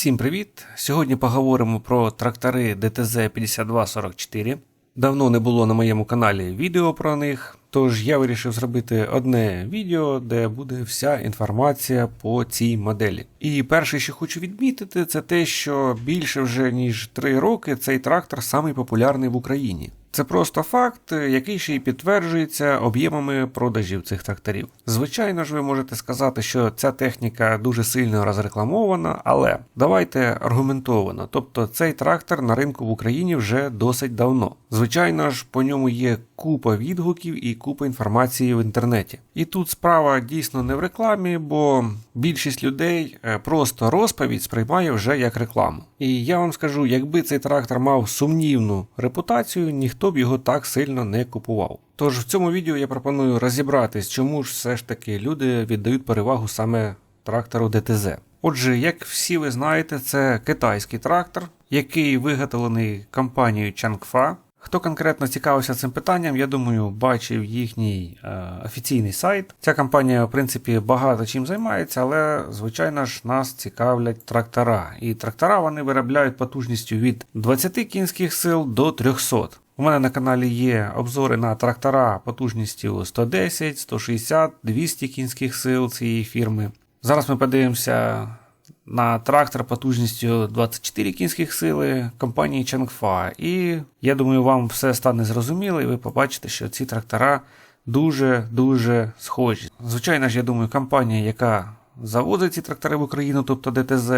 Всім привіт! Сьогодні поговоримо про трактори DTZ 5244. Давно не було на моєму каналі відео про них, тож я вирішив зробити одне відео, де буде вся інформація по цій моделі. І перше, що хочу відмітити, це те, що більше вже ніж 3 роки цей трактор самий популярний в Україні. Це просто факт, який ще й підтверджується об'ємами продажів цих тракторів. Звичайно ж, ви можете сказати, що ця техніка дуже сильно розрекламована, але давайте аргументовано. Тобто цей трактор на ринку в Україні вже досить давно. Звичайно ж, по ньому є купа відгуків і купа інформації в інтернеті. І тут справа дійсно не в рекламі, бо більшість людей е, просто розповідь сприймає вже як рекламу. І я вам скажу, якби цей трактор мав сумнівну репутацію, ніхто б його так сильно не купував. Тож в цьому відео я пропоную розібратись, чому ж все ж таки люди віддають перевагу саме трактору ДТЗ. Отже, як всі ви знаєте, це китайський трактор, який виготовлений компанією Changfa. Хто конкретно цікавився цим питанням, я думаю, бачив їхній е, офіційний сайт. Ця компанія, в принципі, багато чим займається, але, звичайно ж, нас цікавлять трактора. І трактора вони виробляють потужністю від 20 кінських сил до 300. У мене на каналі є обзори на трактора потужністю 110, 160, 200 кінських сил цієї фірми. Зараз ми подивимося на трактор потужністю 24 кінських сили компанії Чангфа. І я думаю, вам все стане зрозуміло, і ви побачите, що ці трактора дуже-дуже схожі. Звичайно ж, я думаю, компанія, яка завозить ці трактори в Україну, тобто ДТЗ,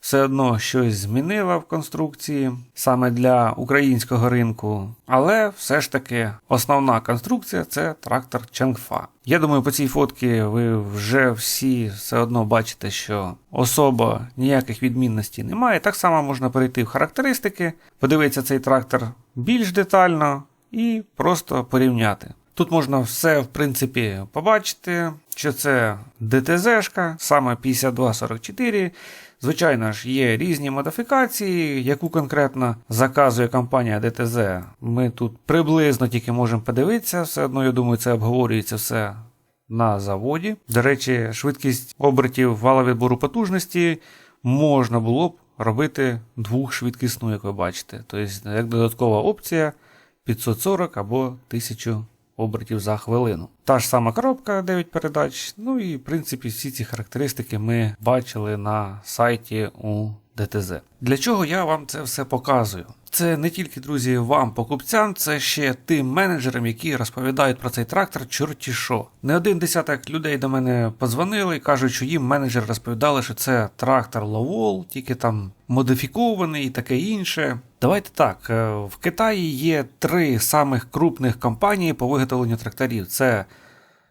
все одно щось змінила в конструкції саме для українського ринку. Але все ж таки основна конструкція це трактор Чангфа. Я думаю, по цій фотці ви вже всі все одно бачите, що особо ніяких відмінностей немає. Так само можна перейти в характеристики, подивитися цей трактор більш детально і просто порівняти. Тут можна все, в принципі, побачити, що це ДТЗ-шка, саме 5244. Звичайно ж, є різні модифікації, яку конкретно заказує компанія ДТЗ. Ми тут приблизно тільки можемо подивитися, все одно, я думаю, це обговорюється все на заводі. До речі, швидкість обертів вала відбору потужності можна було б робити двохшвидкісну, як ви бачите. Тобто, як додаткова опція 540 або 1000 обертів за хвилину. Та ж сама коробка 9 передач. Ну і в принципі всі ці характеристики ми бачили на сайті у ДТЗ. Для чого я вам це все показую? Це не тільки, друзі, вам, покупцям, це ще тим менеджерам, які розповідають про цей трактор, чорті що. Не один десяток людей до мене подзвонили і кажуть, що їм менеджери розповідали, що це трактор Lowell, тільки там модифікований і таке інше. Давайте так, е, в Китаї є три самих крупних компанії по виготовленню тракторів: це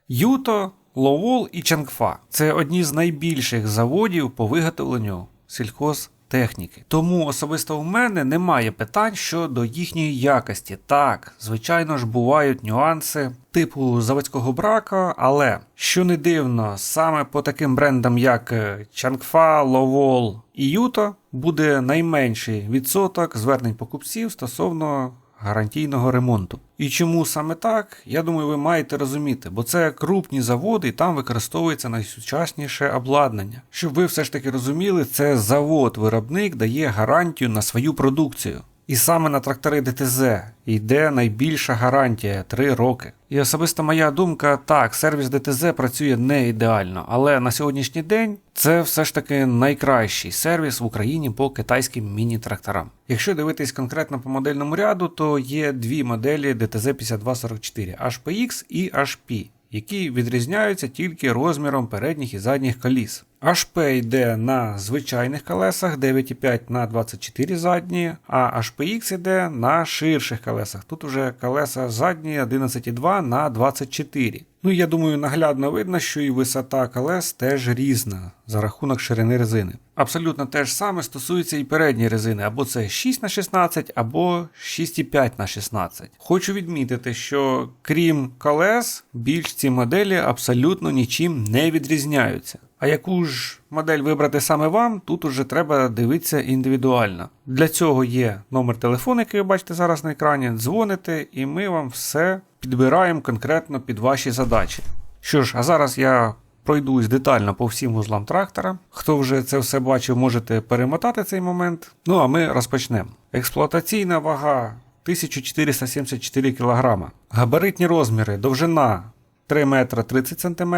Юто, Lowell і Чангфа. Це одні з найбільших заводів по виготовленню сільхоз техніки. Тому особисто у мене немає питань щодо їхньої якості. Так, звичайно ж, бувають нюанси типу заводського брака, але що не дивно, саме по таким брендам, як Чангфа, Ловол і Юто, буде найменший відсоток звернень покупців стосовно гарантійного ремонту. І чому саме так, я думаю, ви маєте розуміти, бо це крупні заводи і там використовується найсучасніше обладнання. Щоб ви все ж таки розуміли, це завод-виробник дає гарантію на свою продукцію. І саме на трактори ДТЗ йде найбільша гарантія 3 роки. І особисто моя думка, так, сервіс ДТЗ працює не ідеально, але на сьогоднішній день це все ж таки найкращий сервіс в Україні по китайським міні-тракторам. Якщо дивитись конкретно по модельному ряду, то є дві моделі ДТЗ 5244 HPX і HP які відрізняються тільки розміром передніх і задніх коліс. HP йде на звичайних колесах 9,5 на 24 задні, а HPX йде на ширших колесах. Тут уже колеса задні 11,2 на 24. Ну я думаю, наглядно видно, що і висота колес теж різна за рахунок ширини резини. Абсолютно те ж саме стосується і передньої резини, або це 6 на 16, або 6,5 на 16. Хочу відмітити, що крім колес, більш ці моделі абсолютно нічим не відрізняються. А яку ж модель вибрати саме вам, тут уже треба дивитися індивідуально. Для цього є номер телефону, який ви бачите зараз на екрані, дзвоните, і ми вам все підбираємо конкретно під ваші задачі. Що ж, а зараз я пройдусь детально по всім вузлам трактора. Хто вже це все бачив, можете перемотати цей момент. Ну а ми розпочнемо. Експлуатаційна вага 1474 кг. Габаритні розміри, довжина 3 метра 30 см,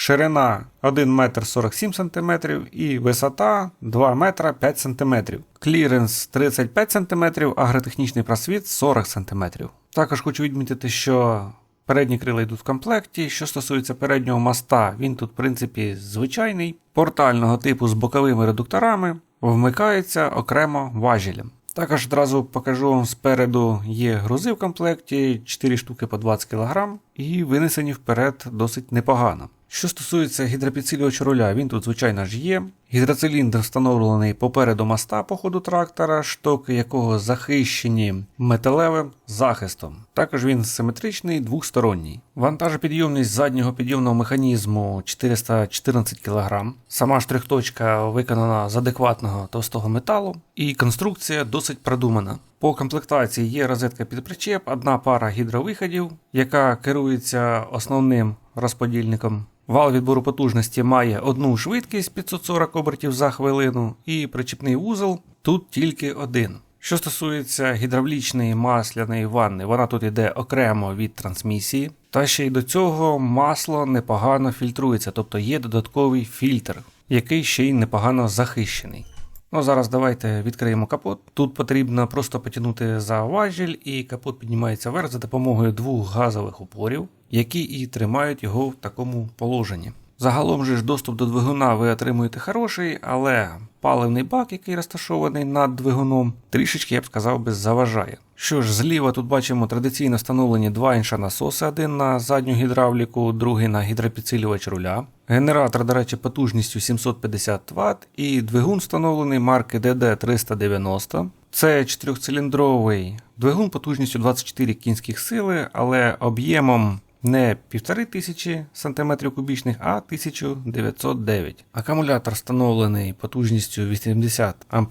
ширина 1 метр 47 см і висота 2 метра 5 см. Кліренс 35 см, агротехнічний просвіт 40 см. Також хочу відмітити, що передні крила йдуть в комплекті. Що стосується переднього моста, він тут, в принципі, звичайний, портального типу з боковими редукторами, вмикається окремо важелем. Також одразу покажу вам спереду є грузи в комплекті, 4 штуки по 20 кг, і винесені вперед досить непогано. Що стосується гідропідсилювача руля, він тут, звичайно ж, є. Гідроциліндр встановлений попереду моста по ходу трактора, штоки якого захищені металевим захистом. Також він симетричний двохсторонній. Вантажопідйомність заднього підйомного механізму 414 кг. Сама штрихточка виконана з адекватного товстого металу, і конструкція досить продумана. По комплектації є розетка під причеп, одна пара гідровиходів, яка керується основним розподільником. Вал відбору потужності має одну швидкість 540 обертів за хвилину, і причіпний вузол тут тільки один. Що стосується гідравлічної масляної ванни, вона тут йде окремо від трансмісії. Та ще й до цього масло непогано фільтрується, тобто є додатковий фільтр, який ще й непогано захищений. Ну, зараз давайте відкриємо капот. Тут потрібно просто потягнути за важіль, і капот піднімається вверх за допомогою двох газових упорів, які і тримають його в такому положенні. Загалом же ж доступ до двигуна ви отримуєте хороший, але паливний бак, який розташований над двигуном, трішечки, я б сказав, би, заважає. Що ж, зліва тут бачимо традиційно встановлені два інша насоси: один на задню гідравліку, другий на гідропідсилювач руля. Генератор, до речі, потужністю 750 Вт, і двигун встановлений марки DD390. Це чотирьохциліндровий двигун потужністю 24 кінських сили, але об'ємом не 1500 см кубічних, а 1909. Акумулятор встановлений потужністю 80 Ах.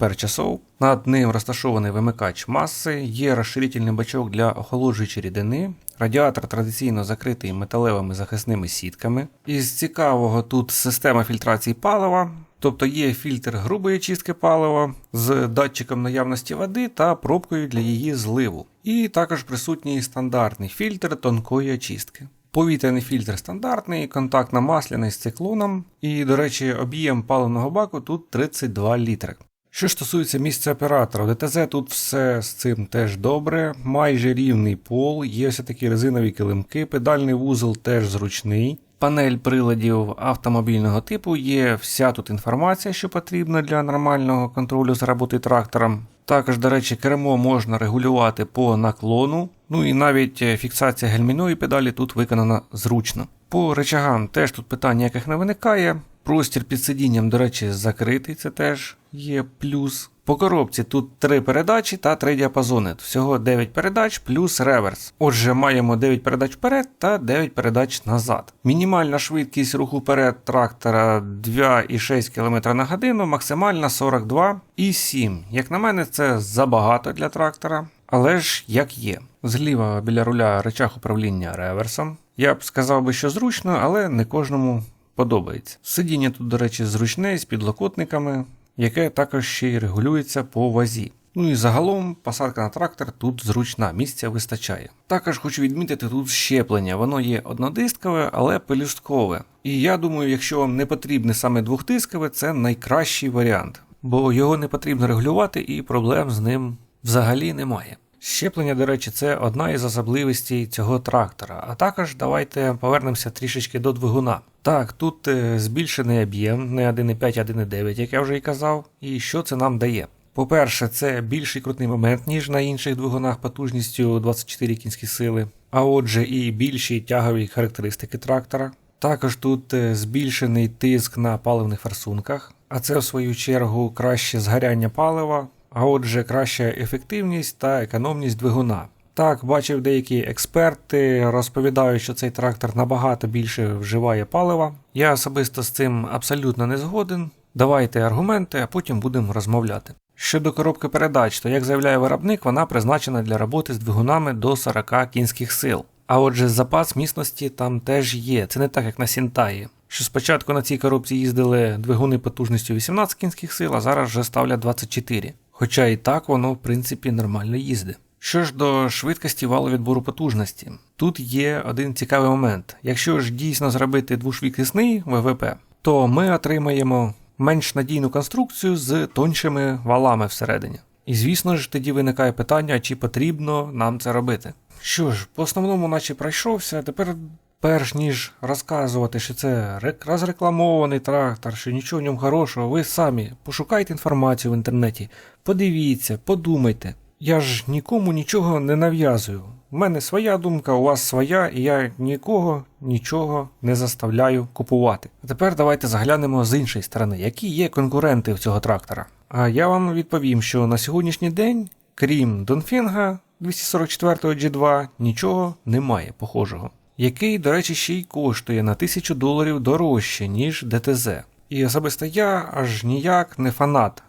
Над ним розташований вимикач маси, є розширительний бачок для охолоджуючої рідини. Радіатор традиційно закритий металевими захисними сітками. Із цікавого тут система фільтрації палива. Тобто є фільтр грубої чистки палива з датчиком наявності води та пробкою для її зливу. І також присутній стандартний фільтр тонкої очистки. Повітряний фільтр стандартний, контактно-масляний з циклоном. І, до речі, об'єм паливного баку тут 32 літри. Що стосується місця оператора, в ДТЗ тут все з цим теж добре, майже рівний пол, є все такі резинові килимки, педальний вузол теж зручний. Панель приладів автомобільного типу є вся тут інформація, що потрібна для нормального контролю за роботи трактором. Також, до речі, кермо можна регулювати по наклону, ну і навіть фіксація гальмівної педалі тут виконана зручно. По речагам теж тут питань ніяких не виникає. Простір під сидінням, до речі, закритий, це теж є плюс. По коробці тут 3 передачі та 3 діапазони. Всього 9 передач плюс реверс. Отже, маємо 9 передач вперед та 9 передач назад. Мінімальна швидкість руху вперед трактора 2,6 км на годину, максимальна 42,7. Як на мене, це забагато для трактора. Але ж як є. Зліва біля руля речах управління реверсом. Я б сказав би, що зручно, але не кожному подобається. Сидіння тут, до речі, зручне з підлокотниками, яке також ще й регулюється по вазі. Ну і загалом посадка на трактор тут зручна, місця вистачає. Також хочу відмітити тут щеплення, воно є однодискове, але пелюсткове. І я думаю, якщо вам не потрібне саме двохтискове, це найкращий варіант, бо його не потрібно регулювати і проблем з ним взагалі немає. Щеплення, до речі, це одна із особливостей цього трактора. А також давайте повернемося трішечки до двигуна. Так, тут е, збільшений об'єм, не 1,5, а 1,9, як я вже і казав. І що це нам дає? По-перше, це більший крутний момент, ніж на інших двигунах потужністю 24 кінські сили, а отже, і більші тягові характеристики трактора. Також тут е, збільшений тиск на паливних форсунках, а це в свою чергу краще згоряння палива, а отже, краща ефективність та економність двигуна. Так, бачив деякі експерти розповідають, що цей трактор набагато більше вживає палива. Я особисто з цим абсолютно не згоден. Давайте аргументи, а потім будемо розмовляти. Щодо коробки передач, то як заявляє виробник, вона призначена для роботи з двигунами до 40 кінських сил. А отже, запас міцності там теж є, це не так як на Сінтаї. що спочатку на цій коробці їздили двигуни потужністю 18 кінських сил, а зараз вже ставлять 24. Хоча і так воно, в принципі, нормально їздить. Що ж до швидкості валовідбору потужності, тут є один цікавий момент. Якщо ж дійсно зробити двошвидкісний ВВП, то ми отримаємо менш надійну конструкцію з тоншими валами всередині. І звісно ж, тоді виникає питання, чи потрібно нам це робити. Що ж, по основному, наче пройшовся, тепер, перш ніж розказувати, що це розрекламований трактор, що нічого в ньому хорошого, ви самі пошукайте інформацію в інтернеті, подивіться, подумайте. Я ж нікому нічого не нав'язую. У мене своя думка, у вас своя, і я нікого нічого не заставляю купувати. А тепер давайте заглянемо з іншої сторони, які є конкуренти в цього трактора. А я вам відповім, що на сьогоднішній день, крім Донфінга 244 G2, нічого немає похожого. Який, до речі, ще й коштує на 1000 доларів дорожче, ніж ДТЗ. І особисто я аж ніяк не фанат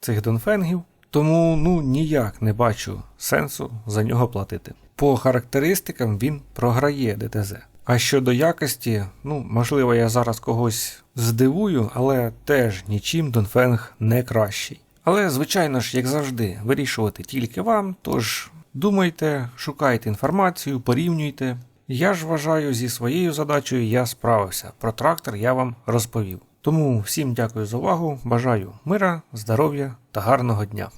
цих донфенгів, тому ну ніяк не бачу сенсу за нього платити. По характеристикам він програє ДТЗ. А щодо якості, ну можливо, я зараз когось здивую, але теж нічим Донфенг не кращий. Але, звичайно ж, як завжди, вирішувати тільки вам, тож думайте, шукайте інформацію, порівнюйте. Я ж вважаю, зі своєю задачею я справився. Про трактор я вам розповів. Тому всім дякую за увагу, бажаю мира, здоров'я та гарного дня.